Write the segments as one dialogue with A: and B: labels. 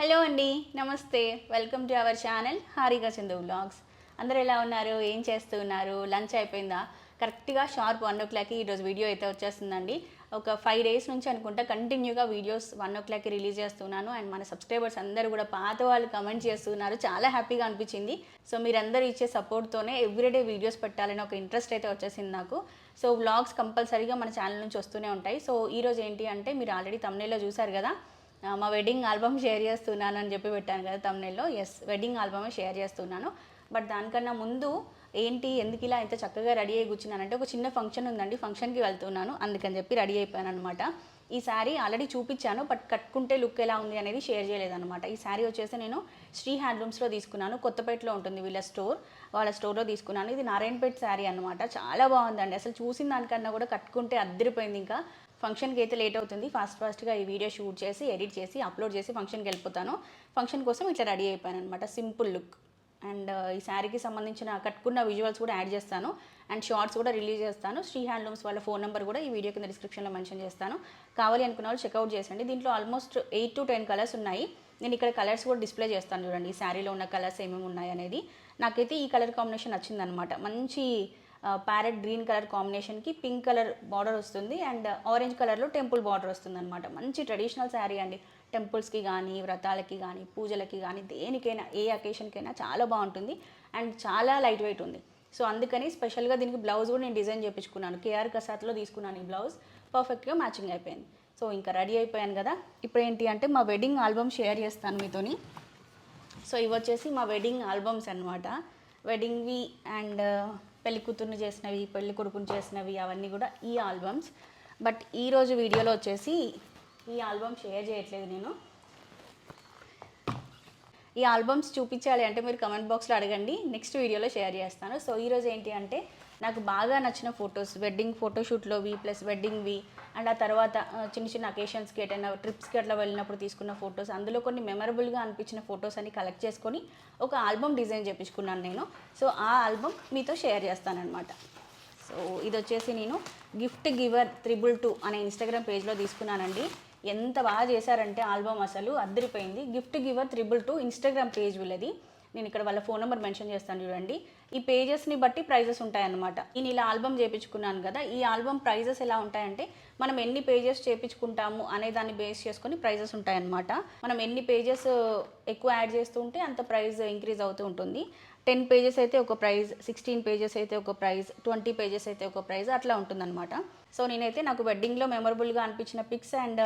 A: Hello అండి నమస్తే. Welcome to our channel హారిగా Chandu vlogs. అందరూ ఎలా ఉన్నారు? ఏం చేస్తున్నారు? లంచ్ అయిపోయిందా? కరెక్ట్గా షార్ప్ వన్ ఓ క్లాక్కి ఈరోజు వీడియో అయితే వచ్చేస్తుందండి. ఒక ఫైవ్ డేస్ నుంచి అనుకుంటా కంటిన్యూగా వీడియోస్ వన్ ఓ క్లాక్కి రిలీజ్ చేస్తున్నాను. అండ్ మన సబ్స్క్రైబర్స్ అందరూ కూడా పాత వాళ్ళు కమెంట్ చేస్తున్నారు. చాలా హ్యాపీగా అనిపించింది. సో మీరందరూ ఇచ్చే సపోర్ట్తోనే ఎవ్రీడే వీడియోస్ పెట్టాలని ఒక ఇంట్రెస్ట్ అయితే వచ్చేసింది నాకు. సో వ్లాగ్స్ కంపల్సరీగా మన ఛానల్ నుంచి వస్తూనే ఉంటాయి. సో ఈరోజు ఏంటి అంటే మీరు ఆల్రెడీ తమిళలో చూసారు కదా. మా వెడ్డింగ్ ఆల్బమ్ షేర్ చేస్తున్నాను అని చెప్పి పెట్టాను కదా తమిళలో ఎస్ వెడ్డింగ్ ఆల్బమే షేర్ చేస్తున్నాను. బట్ దానికన్నా ముందు ఏంటి ఎందుకు ఇలా ఇంత చక్కగా రెడీ అయ్యి కూర్చున్నానంటే ఒక చిన్న ఫంక్షన్ ఉందండి. ఫంక్షన్కి వెళ్తున్నాను. అందుకని చెప్పి రెడీ అయిపోయాను అనమాట ఈ శారీ ఆల్రెడీ చూపించాను బట్ కట్టుకుంటే లుక్ ఎలా ఉంది అనేది షేర్ చేయలేదన్నమాట. ఈ శారీ వచ్చేసి నేను శ్రీ హ్యాండ్లూమ్స్లో తీసుకున్నాను. కొత్తపేటలో ఉంటుంది వీళ్ళ స్టోర్ వాళ్ళ స్టోర్లో తీసుకున్నాను. ఇది నారాయణపేట శారీ అనమాట చాలా బాగుందండి. అసలు చూసిన దానికన్నా కూడా కట్టుకుంటే అద్దరిపోయింది ఇంకా. ఫంక్షన్కి అయితే లేట్ అవుతుంది. ఫాస్ట్ ఫాస్ట్గా ఈ వీడియో షూట్ చేసి ఎడిట్ చేసి అప్లోడ్ చేసి ఫంక్షన్కి వెళ్ళిపోతాను. ఫంక్షన్ కోసం ఇట్లా రెడీ అయిపోయాను అనమాట సింపుల్ లుక్ అండ్ ఈ శారీకి సంబంధించిన కట్టుకున్న విజువల్స్ కూడా యాడ్ చేస్తాను. అండ్ షార్ట్స్ కూడా రిలీజ్ చేస్తాను. శ్రీ హ్యాండ్లూమ్స్ వాళ్ళ ఫోన్ నెంబర్ కూడా ఈ వీడియో కింద డిస్క్రిప్షన్లో మెన్షన్ చేస్తాను. కావాలి అనుకున్న వాళ్ళు చెక్అవుట్ చేసండి దీంట్లో almost eight to ten colours ఉన్నాయి. నేను ఇక్కడ కలర్స్ కూడా డిస్ప్లే చేస్తాను చూడండి. ఈ శారీలో ఉన్న కలర్స్ ఏమేమి ఉన్నాయి అనేది. నాకైతే ఈ కలర్ కాంబినేషన్ నచ్చిందనమాట మంచి ప్యారెట్ గ్రీన్ కలర్ కాంబినేషన్కి పింక్ కలర్ బార్డర్ వస్తుంది అండ్ ఆరెంజ్ కలర్లో టెంపుల్ బార్డర్ వస్తుంది అనమాట మంచి ట్రెడిషనల్ శారీ అండి. టెంపుల్స్కి కానీ వ్రతాలకి కానీ పూజలకి కానీ దేనికైనా ఏ అకేషన్కైనా చాలా బాగుంటుంది అండ్ చాలా లైట్ వెయిట్ ఉంది. సో అందుకని స్పెషల్గా దీనికి బ్లౌజ్ కూడా నేను డిజైన్ చేయించుకున్నాను కేఆర్ కసాత్లో తీసుకున్నాను ఈ బ్లౌజ్. పర్ఫెక్ట్గా మ్యాచింగ్ అయిపోయింది. సో ఇంకా రెడీ అయిపోయాను కదా. ఇప్పుడు ఏంటి అంటే మా వెడ్డింగ్ ఆల్బమ్ షేర్ చేస్తాను మీతోని. సో ఇవి వచ్చేసి మా వెడ్డింగ్ ఆల్బమ్స్ అనమాట వెడ్డింగ్వి అండ్ పెళ్ళి కూతుర్ని చేసినవి పెళ్ళి కొడుకుని చేసినవి అవన్నీ కూడా ఈ ఆల్బమ్స్. బట్ ఈరోజు వీడియోలో వచ్చేసి ఈ ఆల్బమ్ షేర్ చేయట్లేదు నేను. ఈ ఆల్బమ్స్ చూపించాలి అంటే మీరు కమెంట్ బాక్స్లో అడగండి. నెక్స్ట్ వీడియోలో షేర్ చేస్తాను. సో ఈరోజు ఏంటి అంటే నాకు బాగా నచ్చిన ఫొటోస్ వెడ్డింగ్ ఫోటోషూట్లోవి ప్లస్ వెడ్డింగ్వి అండ్ ఆ తర్వాత చిన్న చిన్న అకేషన్స్కి ఎటైనా ట్రిప్స్కి అట్లా వెళ్ళినప్పుడు తీసుకున్న ఫొటోస్ అందులో కొన్ని మెమరబుల్గా అనిపించిన ఫొటోస్ అన్ని కలెక్ట్ చేసుకొని ఒక ఆల్బమ్ డిజైన్ చేయించుకున్నాను నేను. సో ఆ ఆల్బమ్ మీతో షేర్ చేస్తానన్నమాట. సో ఇది వచ్చేసి నేను గిఫ్ట్ గివర్ త్రిబుల్ టూ అనే ఇన్స్టాగ్రామ్ పేజ్లో తీసుకున్నానండి. ఎంత బాగా చేశారంటే ఆల్బమ్ అసలు అద్దరిపోయింది. Gift giver triple two Instagram page వీళ్ళది. నేను ఇక్కడ వాళ్ళ ఫోన్ నెంబర్ మెన్షన్ చేస్తాను చూడండి. ఈ పేజెస్ని బట్టి ప్రైజెస్ ఉంటాయన్నమాట. నేను ఇలా ఆల్బమ్ చేయించుకున్నాను కదా ఈ ఆల్బమ్ ప్రైజెస్ ఎలా ఉంటాయంటే మనం ఎన్ని పేజెస్ చేయించుకుంటాము అనే దాన్ని బేస్ చేసుకొని ప్రైజెస్ ఉంటాయన్నమాట. మనం ఎన్ని పేజెస్ ఎక్కువ యాడ్ చేస్తూ ఉంటే అంత ప్రైస్ ఇంక్రీజ్ అవుతూ ఉంటుంది. టెన్ పేజెస్ అయితే ఒక ప్రైజ్ సిక్స్టీన్ పేజెస్ అయితే ఒక ప్రైజ్ ట్వంటీ పేజెస్ అయితే ఒక ప్రైజ్ అట్లా ఉంటుందన్నమాట. సో నేనైతే నాకు వెడ్డింగ్లో మెమరబుల్గా అనిపించిన పిక్స్ అండ్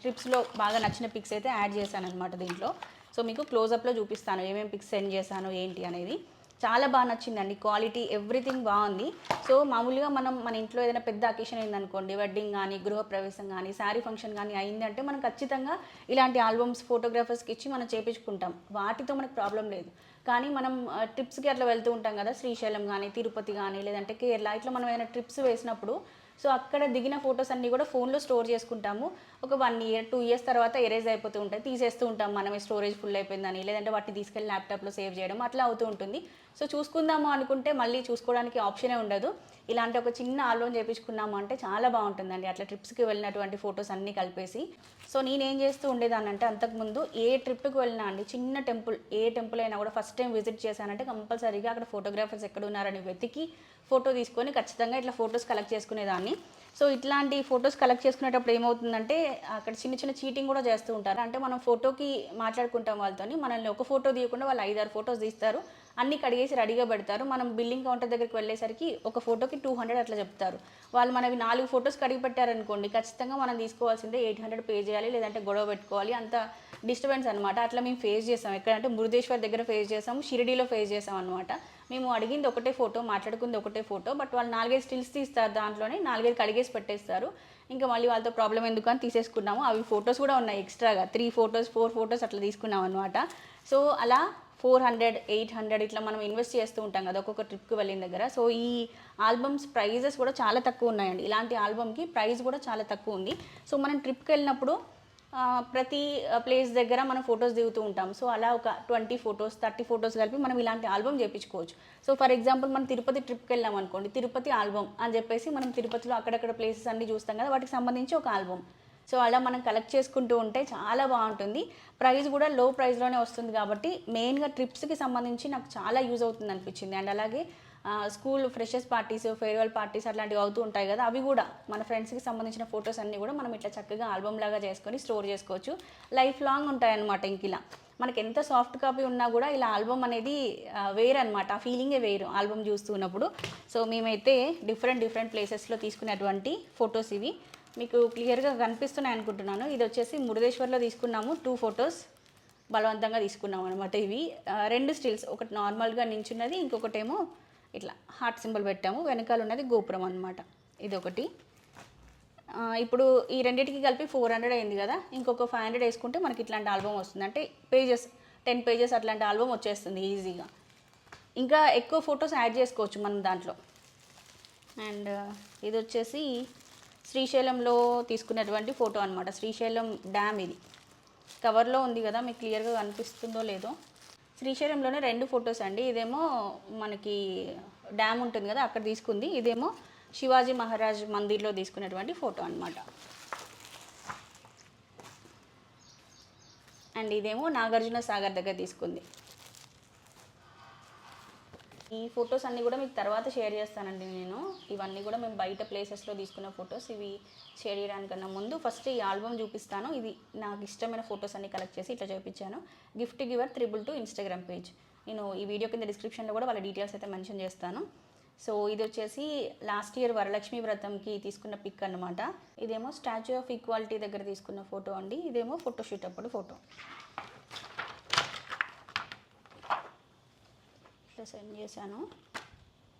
A: ట్రిప్స్లో బాగా నచ్చిన పిక్స్ అయితే యాడ్ చేశాను అనమాట దీంట్లో. సో మీకు క్లోజప్లో చూపిస్తాను ఏమేమి పిక్స్ సెండ్ చేశాను ఏంటి అనేది. చాలా బాగా నచ్చిందండి. క్వాలిటీ ఎవ్రీథింగ్ బాగుంది. సో మామూలుగా మనం మన ఇంట్లో ఏదైనా పెద్ద అకేషన్ అయిందనుకోండి వెడ్డింగ్ కానీ గృహప్రవేశం కానీ శారీ ఫంక్షన్ కానీ అయిందంటే మనం ఖచ్చితంగా ఇలాంటి ఆల్బమ్స్ ఫోటోగ్రాఫర్స్కి ఇచ్చి మనం చేపించుకుంటాం. వాటితో మనకు ప్రాబ్లం లేదు. కానీ మనం ట్రిప్స్కి అట్లా వెళ్తూ ఉంటాం కదా శ్రీశైలం కానీ తిరుపతి కానీ లేదంటే కేరళ ఇట్లా మనం ఏదైనా ట్రిప్స్ వేసినప్పుడు సో అక్కడ దిగిన ఫొటోస్ అన్నీ కూడా ఫోన్లో స్టోర్ చేసుకుంటాము. ఒక వన్ ఇయర్ టూ ఇయర్స్ తర్వాత ఎరేజ్ అయిపోతూ ఉంటాయి. తీసేస్తూ ఉంటాం మనమే స్టోరేజ్ ఫుల్ అయిపోయిందని. లేదంటే వాటిని తీసుకెళ్ళి ల్యాప్టాప్లో సేవ్ చేయడం అట్లా అవుతూ ఉంటుంది. సో చూసుకుందాము అనుకుంటే మళ్ళీ చూసుకోవడానికి ఆప్షనే ఉండదు. ఇలాంటి ఒక చిన్న ఆల్బమ్ చేయించుకున్నాము అంటే చాలా బాగుంటుందండి. అట్లా ట్రిప్స్కి వెళ్ళినటువంటి ఫొటోస్ అన్నీ కలిపేసి. సో నేనేం చేస్తూ ఉండేదానంటే అంతకుముందు ఏ ట్రిప్కి వెళ్ళినా అండి చిన్న టెంపుల్ ఏ టెంపుల్ అయినా కూడా ఫస్ట్ టైం విజిట్ చేశానంటే కంపల్సరీగా అక్కడ ఫోటోగ్రాఫర్స్ ఎక్కడ ఉన్నారని వెతికి ఫోటో తీసుకొని ఖచ్చితంగా ఇట్లా ఫొటోస్ కలెక్ట్ చేసుకునేదాన్ని. సో ఇట్లాంటి ఫొటోస్ కలెక్ట్ చేసుకునేటప్పుడు ఏమవుతుందంటే అక్కడ చిన్న చిన్న చీటింగ్ కూడా చేస్తూ ఉంటారు. అంటే మనం ఫోటోకి మాట్లాడుకుంటాం వాళ్ళతోని మనల్ని ఒక ఫోటో తీయకుండా వాళ్ళు ఐదారు ఫొటోస్ తీస్తారు. అన్ని కడిగేసి రెడీగా పెడతారు. మనం బిల్లింగ్ కౌంటర్ దగ్గరికి వెళ్ళేసరికి ఒక ఫోటోకి టూ హండ్రెడ్ అట్లా చెప్తారు. వాళ్ళు మనవి నాలుగు ఫొటోస్ కడిగి పెట్టారనుకోండి ఖచ్చితంగా మనం తీసుకోవాల్సిందే ఎయిట్ హండ్రెడ్ పే చేయాలి లేదంటే గొడవ పెట్టుకోవాలి అంత డిస్టర్బెన్స్ అనమాట అట్లా మేము ఫేస్ చేసాం ఎక్కడంటే మురుదేశ్వర్ దగ్గర ఫేస్ చేసాము షిరిడీలో ఫేస్ చేసాం అనమాట మేము అడిగింది ఒకటే ఫోటో మాట్లాడుకుంది ఒకటే ఫోటో బట్ వాళ్ళు నాలుగైదు స్టిల్స్ తీస్తారు దాంట్లోనే నాలుగైదు కడిగేసి పెట్టేస్తారు. ఇంకా మళ్ళీ వాళ్ళతో ప్రాబ్లం ఎందుకు అని తీసేసుకున్నాము. అవి ఫొటోస్ కూడా ఉన్నాయి ఎక్స్ట్రాగా. త్రీ ఫొటోస్ ఫోర్ ఫొటోస్ అట్లా తీసుకున్నాం అనమాట సో అలా ఫోర్ హండ్రెడ్ ఎయిట్ హండ్రెడ్ ఇట్లా మనం ఇన్వెస్ట్ చేస్తూ ఉంటాం కదా ఒక్కొక్క ట్రిప్కి వెళ్ళిన దగ్గర. సో ఈ ఆల్బమ్స్ ప్రైజెస్ కూడా చాలా తక్కువ ఉన్నాయండి. ఇలాంటి ఆల్బమ్కి ప్రైస్ కూడా చాలా తక్కువ ఉంది. సో మనం ట్రిప్కి వెళ్ళినప్పుడు ప్రతి ప్లేస్ దగ్గర మనం ఫొటోస్ దిగుతూ ఉంటాం. సో అలా ఒక ట్వంటీ ఫొటోస్ థర్టీ ఫొటోస్ కలిపి మనం ఇలాంటి ఆల్బమ్ చేయించుకోవచ్చు సో ఫర్ ఎగ్జాంపుల్ మనం తిరుపతి ట్రిప్కి వెళ్ళాం అనుకోండి తిరుపతి ఆల్బమ్ అని చెప్పేసి మనం తిరుపతిలో అక్కడక్కడ ప్లేసెస్ అన్ని చూస్తాం కదా వాటికి సంబంధించి ఒక ఆల్బమ్ సో అలా మనం కలెక్ట్ చేసుకుంటూ ఉంటే చాలా బాగుంటుంది. ప్రైస్ కూడా లో ప్రైస్లోనే వస్తుంది కాబట్టి మెయిన్గా ట్రిప్స్కి సంబంధించి నాకు చాలా యూజ్ అవుతుంది అనిపించింది. అండ్ అలాగే school freshers parties farewell parties అట్లాంటివి అవుతూ ఉంటాయి కదా అవి కూడా మన ఫ్రెండ్స్కి సంబంధించిన ఫొటోస్ అన్నీ కూడా మనం ఇట్లా చక్కగా ఆల్బమ్ లాగా చేసుకొని స్టోర్ చేసుకోవచ్చు. లైఫ్ లాంగ్ ఉంటాయన్నమాట ఇంక ఇలా. మనకి ఎంత సాఫ్ట్ కాపీ ఉన్నా కూడా ఇలా ఆల్బమ్ అనేది వేరు అనమాట ఆ ఫీలింగే వేరు ఆల్బమ్ చూస్తున్నప్పుడు. సో మేమైతే డిఫరెంట్ డిఫరెంట్ ప్లేసెస్లో తీసుకున్నటువంటి ఫొటోస్ ఇవి. మీకు క్లియర్గా కనిపిస్తున్నాయి అనుకుంటున్నాను. ఇది వచ్చేసి మురుదేశ్వర్లో తీసుకున్నాము. టూ ఫొటోస్ బలవంతంగా తీసుకున్నాం అనమాట ఇవి రెండు స్టిల్స్. ఒకటి నార్మల్గా నించున్నది ఇంకొకటేమో ఇట్లా హార్ట్ సింబల్ పెట్టాము. వెనకాల ఉన్నది గోపురం అనమాట ఇది ఒకటి ఇప్పుడు ఈ రెండింటికి కలిపి ఫోర్ హండ్రెడ్ అయింది కదా. ఇంకొక ఫైవ్ హండ్రెడ్ వేసుకుంటే మనకి ఇట్లాంటి ఆల్బమ్ వస్తుంది. అంటే పేజెస్ టెన్ పేజెస్ అట్లాంటి ఆల్బమ్ వచ్చేస్తుంది ఈజీగా ఇంకా ఎక్కువ ఫొటోస్ యాడ్ చేసుకోవచ్చు మనం దాంట్లో. అండ్ uh, ఇది వచ్చేసి శ్రీశైలంలో తీసుకున్నటువంటి ఫోటో అనమాట శ్రీశైలం డ్యామ్ ఇది. కవర్లో ఉంది కదా మీకు క్లియర్గా కనిపిస్తుందో లేదో. శ్రీశైలంలోనే రెండు ఫొటోస్ అండి. ఇదేమో మనకి డ్యామ్ ఉంటుంది కదా అక్కడ తీసుకుంది. ఇదేమో శివాజీ మహారాజ్ మందిర్లో తీసుకున్నటువంటి ఫోటో అనమాట అండ్ ఇదేమో నాగార్జున సాగర్ దగ్గర తీసుకుంది. ఈ ఫొటోస్ అన్నీ కూడా మీకు తర్వాత షేర్ చేస్తానండి నేను. ఇవన్నీ కూడా మేము బయట ప్లేసెస్లో తీసుకున్న ఫొటోస్. ఇవి షేర్ చేయడానికన్నా ముందు ఫస్ట్ ఈ ఆల్బమ్ చూపిస్తాను. ఇది నాకు ఇష్టమైన ఫొటోస్ అన్ని కలెక్ట్ చేసి ఇట్లా చూపించాను. Gift giver triple two Instagram page నేను ఈ వీడియో కింద డిస్క్రిప్షన్లో కూడా వాళ్ళ డీటెయిల్స్ అయితే మెన్షన్ చేస్తాను. సో ఇది వచ్చేసి లాస్ట్ ఇయర్ వరలక్ష్మి వ్రతంకి తీసుకున్న పిక్ అన్నమాట. ఇదేమో స్టాచ్యూ ఆఫ్ ఈక్వాలిటీ దగ్గర తీసుకున్న ఫోటో అండి. ఇదేమో ఫోటోషూట్ అప్పుడు ఫోటో ఇట్లా సెండ్ చేశాను.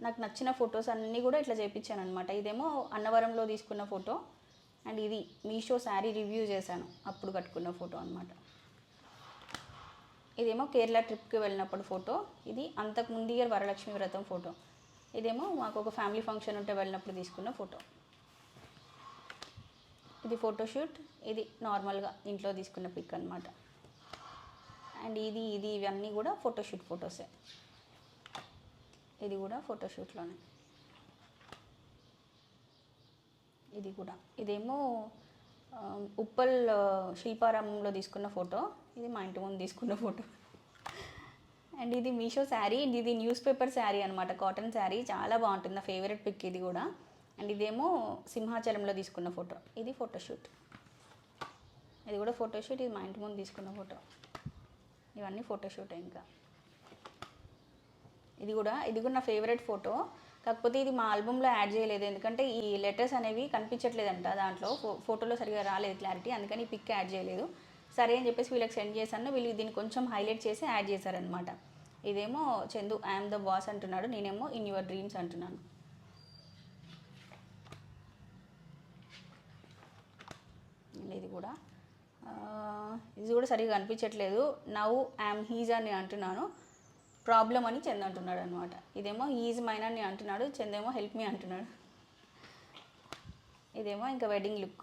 A: నాకు నచ్చిన ఫొటోస్ అన్నీ కూడా ఇట్లా చేయించాను అనమాట ఇదేమో అన్నవరంలో తీసుకున్న ఫోటో అండ్ ఇది మీషో శారీ రివ్యూ చేశాను. అప్పుడు కట్టుకున్న ఫోటో అనమాట ఇదేమో కేరళ ట్రిప్కి వెళ్ళినప్పుడు ఫోటో ఇది అంతకు ముందు ఇయర్ వరలక్ష్మి వ్రతం ఫోటో ఇదేమో మాకు ఒక ఫ్యామిలీ ఫంక్షన్ ఉంటే వెళ్ళినప్పుడు తీసుకున్న ఫోటో ఇది ఫోటోషూట్ ఇది నార్మల్గా ఇంట్లో తీసుకున్న పిక్ అనమాట అండ్ ఇది ఇది ఇవన్నీ కూడా ఫోటోషూట్ ఫొటోసే ఇది కూడా ఫోటోషూట్లోనే. ఇది కూడా. ఇదేమో ఉప్పల్ శిల్పారామంలో తీసుకున్న ఫోటో. ఇది మా ఇంటి ముందు తీసుకున్న ఫోటో. అండ్ ఇది మీషో శారీ అండ్ ఇది న్యూస్ పేపర్ శారీ అనమాట కాటన్ శారీ. చాలా బాగుంటుంది నా ఫేవరెట్ పిక్ ఇది కూడా. అండ్ ఇదేమో సింహాచలంలో తీసుకున్న ఫోటో. ఇది ఫోటోషూట్. ఇది కూడా ఫోటోషూట్ ఇది మా ఇంటి ముందు తీసుకున్న ఫోటో. ఇవన్నీ ఫోటోషూట్ ఇంకా. ఇది కూడా ఇది కూడా నా ఫేవరెట్ ఫోటో కాకపోతే ఇది మా ఆల్బంలో యాడ్ చేయలేదు. ఎందుకంటే ఈ లెటర్స్ అనేవి కనిపించట్లేదంట దాంట్లో. ఫో ఫోటోలో సరిగా రాలేదు క్లారిటీ అందుకని ఈ పిక్ యాడ్ చేయలేదు. సరే అని చెప్పేసి వీళ్ళకి సెండ్ చేశాను. వీళ్ళు దీన్ని కొంచెం హైలైట్ చేసి యాడ్ చేశారనమాట ఇదేమో చందు ఐఎమ్ ద బాస్ అంటున్నాడు. నేనేమో ఇన్ యువర్ డ్రీమ్స్ అంటున్నాను. ఇది కూడా. ఇది కూడా సరిగా కనిపించట్లేదు. నవ్ ఐఎమ్ హీజ్ అని అంటున్నాను. ప్రాబ్లం అని చంద్ అంటున్నాడు అనమాట ఇదేమో ఈజ్ మైన్ అని అంటున్నాడు చందేమో హెల్ప్ మీ అంటున్నాడు. ఇదేమో ఇంకా వెడ్డింగ్ లుక్.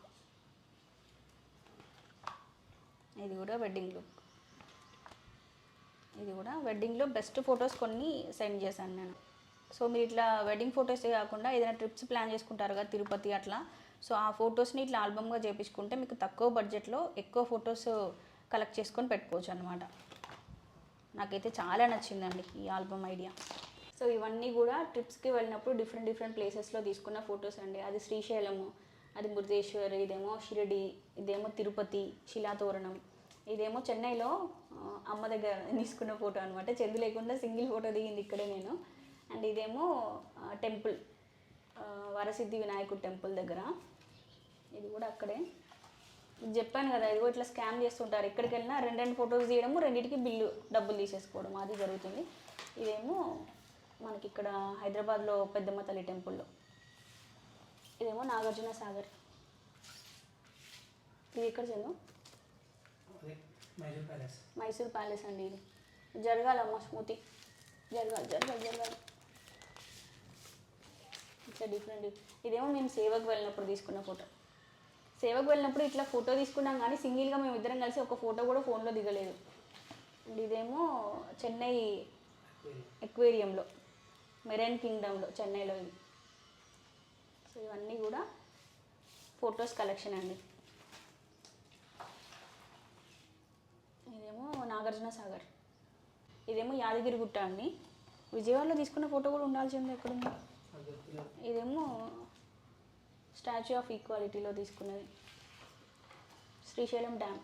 A: ఇది కూడా వెడ్డింగ్ లుక్. ఇది కూడా వెడ్డింగ్లో బెస్ట్ ఫొటోస్ కొన్ని సెండ్ చేశాను నేను. సో మీరు ఇట్లా వెడ్డింగ్ ఫొటోసే కాకుండా ఏదైనా ట్రిప్స్ ప్లాన్ చేసుకుంటారు కదా తిరుపతి అట్లా సో ఆ ఫొటోస్ని ఇట్లా ఆల్బమ్గా చేపించుకుంటే మీకు తక్కువ బడ్జెట్లో ఎక్కువ ఫొటోస్ కలెక్ట్ చేసుకొని పెట్టుకోవచ్చు అనమాట నాకైతే చాలా నచ్చిందండి ఈ ఆల్బమ్ ఐడియా. సో ఇవన్నీ కూడా ట్రిప్స్కి వెళ్ళినప్పుడు డిఫరెంట్ డిఫరెంట్ ప్లేసెస్లో తీసుకున్న ఫొటోస్ అండి. అది శ్రీశైలము అది మురుదేశ్వర్ ఇదేమో షిరిడి ఇదేమో తిరుపతి శిలాతోరణం ఇదేమో చెన్నైలో అమ్మ దగ్గర తీసుకున్న ఫోటో అనమాట చెందు లేకుండా సింగిల్ ఫోటో దిగింది ఇక్కడే నేను. అండ్ ఇదేమో టెంపుల్ వరసిద్ధి వినాయకుడు టెంపుల్ దగ్గర. ఇది కూడా అక్కడే. చెప్పాను కదా ఇదిగో ఇట్లా స్కామ్ చేస్తుంటారు. ఎక్కడికి వెళ్ళినా రెండు రెండు ఫొటోస్ తీయడము రెండింటికి బిల్లు డబ్బులు తీసేసుకోవడం అది జరుగుతుంది. ఇదేమో మనకి ఇక్కడ హైదరాబాద్లో పెద్దమ్మ తల్లి టెంపుల్లో. ఇదేమో నాగార్జున సాగర్. ఇది ఎక్కడ చందు?
B: అదే మైసూర్ ప్యాలెస్.
A: మైసూర్ ప్యాలెస్ అండి ఇది. జరగాలమ్మ స్మూతి. జరగాలి జరగాలి జరగాలి. ఇట్లా డిఫరెంట్. ఇదేమో మేము సేవకు వెళ్ళినప్పుడు తీసుకున్న ఫోటో. సేవకు వెళ్ళినప్పుడు ఇట్లా ఫోటో తీసుకున్నాం కానీ సింగిల్గా మేము ఇద్దరం కలిసి ఒక ఫోటో కూడా ఫోన్లో దిగలేదు. అండ్ ఇదేమో చెన్నై ఎక్వేరియంలో మెరైన్ కింగ్డమ్లో చెన్నైలో ఇది. సో ఇవన్నీ కూడా ఫొటోస్ కలెక్షన్ అండి. ఇదేమో నాగార్జున సాగర్. ఇదేమో యాదగిరిగుట్ట అండి. విజయవాడలో తీసుకున్న ఫోటో కూడా ఉండాల్సింది ఎక్కడుంది. ఇదేమో స్టాచ్యూ ఆఫ్ ఈక్వాలిటీలో తీసుకున్నది. శ్రీశైలం డ్యామ్.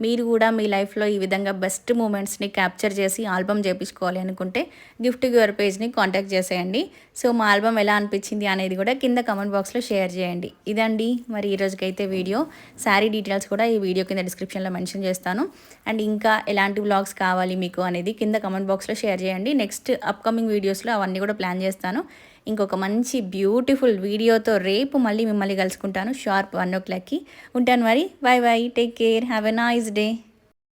A: మీరు కూడా మీ లైఫ్లో ఈ విధంగా బెస్ట్ మూమెంట్స్ని క్యాప్చర్ చేసి ఆల్బమ్ చేయించుకోవాలి అనుకుంటే గిఫ్ట్ గివర్ పేజ్ని కాంటాక్ట్ చేసేయండి. సో మా ఆల్బమ్ ఎలా అనిపించింది అనేది కూడా కింద కమెంట్ బాక్స్లో షేర్ చేయండి. ఇదండి మరి ఈ రోజుకైతే వీడియో. శారీ డీటెయిల్స్ కూడా ఈ వీడియో కింద డిస్క్రిప్షన్లో మెన్షన్ చేస్తాను. అండ్ ఇంకా ఎలాంటి బ్లాగ్స్ కావాలి మీకు అనేది కింద కమెంట్ బాక్స్లో షేర్ చేయండి. నెక్స్ట్ అప్కమింగ్ వీడియోస్లో అవన్నీ కూడా ప్లాన్ చేస్తాను. ఇంకొక మంచి బ్యూటిఫుల్ వీడియోతో రేపు మళ్ళీ మిమ్మల్ని కలుసుకుంటాను. షార్ప్ వన్ ఓ క్లాక్కి ఉంటాను మరి. Bye bye take care have a nice day